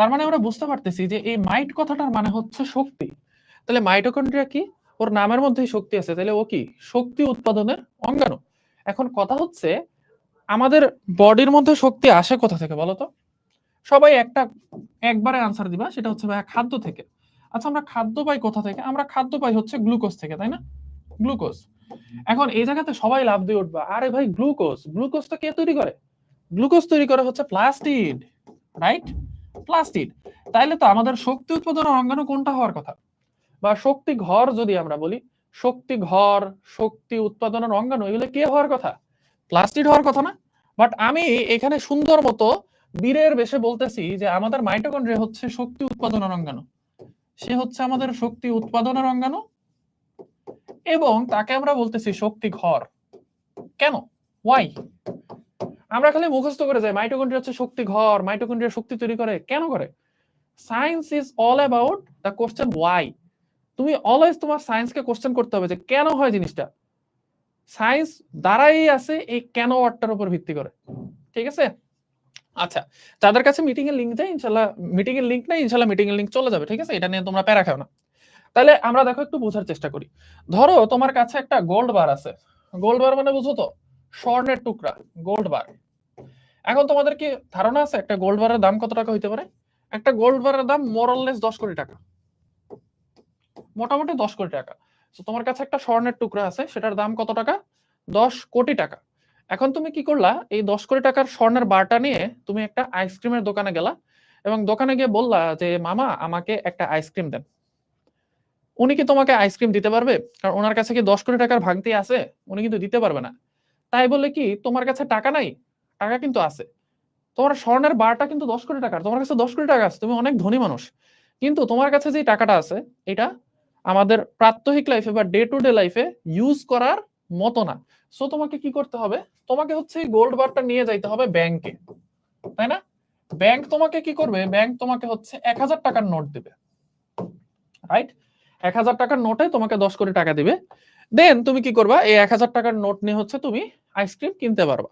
তার মানে আমরা বুঝতে পারতেছি যে এই মাইট কথাটার মানে হচ্ছে শক্তি। তাহলে মাইটোকন্ড্রিয়া কি? ওর নামের মধ্যেই শক্তি আছে। তাহলে ও কি? শক্তি উৎপাদনের অঙ্গাণু। এখন কথা হচ্ছে, আমাদের বডির মধ্যে শক্তি আসে কোথা থেকে বলতো সবাই একটা, একবারে আনসার দিবা, সেটা হচ্ছে ভাইয়া খাদ্য থেকে। আচ্ছা আমরা খাদ্য পাই কোথা থেকে? আমরা খাদ্য পাই হচ্ছে গ্লুকোজ থেকে, তাই না? গ্লুকোজ এখন এই জায়গাতে সবাই লাভ দিয়ে উঠবা, আরে ভাই গ্লুকোজ গ্লুকোজটা কে তৈরি করে? গ্লুকোজ তৈরি করে হচ্ছে প্লাস্টিড রাইট প্লাস্টিড। তাইলে তো আমাদের শক্তি উৎপাদনের অঙ্গাণু কোনটা হওয়ার কথা? বা শক্তি ঘর যদি আমরা বলি, শক্তি ঘর, শক্তি উৎপাদনের অঙ্গাণু এগুলো কে হওয়ার কথা? প্লাস্টিড হওয়ার কথা না? বাট আমি এখানে সুন্দর মতো বীরের বেশে বলতেছি যে আমাদের মাইটোকন্ড্রিয়া হচ্ছে শক্তি উৎপাদনের অঙ্গাণু সে হচ্ছে আমাদের শক্তি উৎপাদনের অঙ্গাণু এবং তাকে আমরা বলতেছি শক্তি ঘর। কেন? ওয়াই আমরা খালি মুখস্থ করে যাই মাইটোকন্ড্রিয়া হচ্ছে শক্তি ঘর মাইটোকন্ড্রিয়া শক্তি তৈরি করে। কেন করে? Science is all about the question why তুমি অলওয়েজ তোমার সায়েন্সকে কোশ্চেন করতে হবে যে কেন হয় জিনিসটা? সায়েন্স দ্বারাই আছে এই কেন ওয়ার্ডটার উপর ভিত্তি করে। ঠিক আছে? আচ্ছা তাদের কাছে মিটিং এর লিঙ্ক যায় ইনশাল্লাহ মিটিং এর লিঙ্ক নাই, ইনশাল্লাহ মিটিং এর লিঙ্ক চলে যাবে, ঠিক আছে? এটা নিয়ে তোমরা প্যারা খাও না। তাহলে আমরা দেখো একটু বোঝার চেষ্টা করি। ধরো তোমার কাছে একটা গোল্ড বার আছে। গোল্ড বার মানে বুঝো তো? স্বর্ণের টুকরা গোল্ড বার এখন তোমাদের কি ধারণা আছে, একটা গোল্ড বারের দাম কত টাকা হইতে পারে? একটা গোল্ড বারের দাম মোরাললেস দশ কোটি টাকা। মোটামুটি দশ কোটি টাকা। তোমার কাছে একটা স্বর্ণের টুকরা আছে, সেটার দাম কত টাকা? দশ কোটি টাকা। এখন তুমি কি করলা, এই দশ কোটি টাকার স্বর্ণের বারটা নিয়ে তুমি একটা আইসক্রিমের দোকানে গেলা এবং দোকানে গিয়ে বললা যে, মামা, আমাকে একটা আইসক্রিম দেন। উনি কি তোমাকে আইসক্রিম দিতে পারবে? কারণ ওনার কাছে কি দশ কোটি টাকার ভাগতি আছে? উনি কিন্তু দিতে পারবে না। তাই বলে কি, তোমার কাছে টাকা নাই, টাকা কিন্তু আছে। তোমার স্বর্ণের বারটা কিন্তু দশ কোটি টাকার, তোমার কাছে দশ কোটি টাকা আছে, তুমি অনেক ধনী মানুষ। কিন্তু তোমার কাছে যে টাকাটা আছে, এটা আমাদের প্রাত্যহিক লাইফে বা ডে টু ডে লাইফে ইউজ করার মতো না। সো তোমাকে কি করতে হবে, তোমাকে হচ্ছে গোল্ড বারটা নিয়ে যাইতে হবে ব্যাংকে তাই না? ব্যাংক তোমাকে কি করবে ব্যাংক তোমাকে হচ্ছে এক হাজার টাকার নোট দেবে। রাইট এক হাজার টাকার নোটে তোমাকে দশ কোটি টাকা দিবে। দেন তুমি কি করবা? এই এক হাজার টাকার নোট নিয়ে হচ্ছে তুমি আইসক্রিম কিনতে পারবা।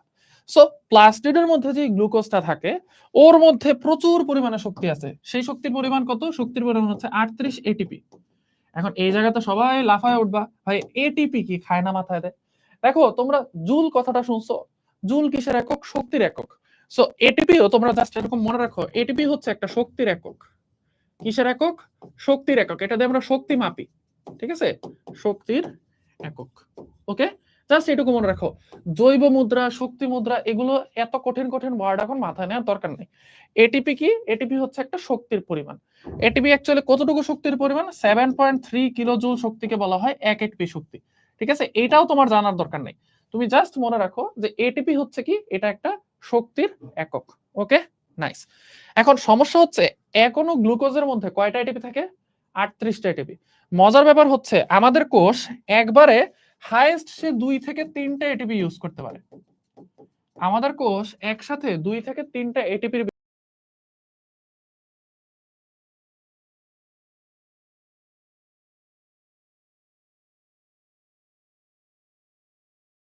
সো প্লাস্টিডের মধ্যে যে গ্লুকোজটা থাকে, ওর মধ্যে প্রচুর পরিমাণে শক্তি আছে। সেই শক্তির পরিমাণ কত? শক্তির পরিমাণ হচ্ছে আটত্রিশ এটিপি এখন এই জায়গাতে সবাই লাফায় উঠবা। ভাই এটিপি কি? খায় না, মাথায় দেয়। দেখো, তোমরা জুল কথাটা শুনছো? জুল কিসের একক? শক্তির একক। সো এটিপিও তোমরা জাস্ট এরকম মনে রাখো এটিপি হচ্ছে একটা শক্তির একক। কিসের একক? শক্তির একক। এটা দিয়ে আমরা শক্তি মাপি। ঠিক আছে? শক্তির একক। ওকে? জাস্ট এটুকু মনে রাখো। জৈব মুদ্রা, শক্তি মুদ্রা, এগুলো এত কঠিন কঠিন ওয়ার্ড এখন মাথায় নেওয়ার দরকার নেই। এটিপি কি? এটিপি হচ্ছে একটা শক্তির পরিমাণ। এটিপি অ্যাকচুয়ালি কতটুকু শক্তির পরিমাণ? Seven point three kilo joule শক্তিকে বলা হয় এক এটিপি শক্তি। ঠিক আছে? এটাও তোমার জানার দরকার নেই। তুমি জাস্ট মনে রাখো যে এটিপি হচ্ছে কি? এটা একটা শক্তির একক। ওকে? নাইস এখন সমস্যা হচ্ছে, এখনও গ্লুকোজের মধ্যে কয়টা এটিপি থাকে? আটত্রিশটা এটিপি মজার ব্যাপার হচ্ছে, আমাদের কোষ একবারে হাইয়েস্ট সে দুই থেকে তিনটা এটিপি ইউজ করতে পারে। আমাদের কোষ একসাথে দুই থেকে তিনটা এটিপির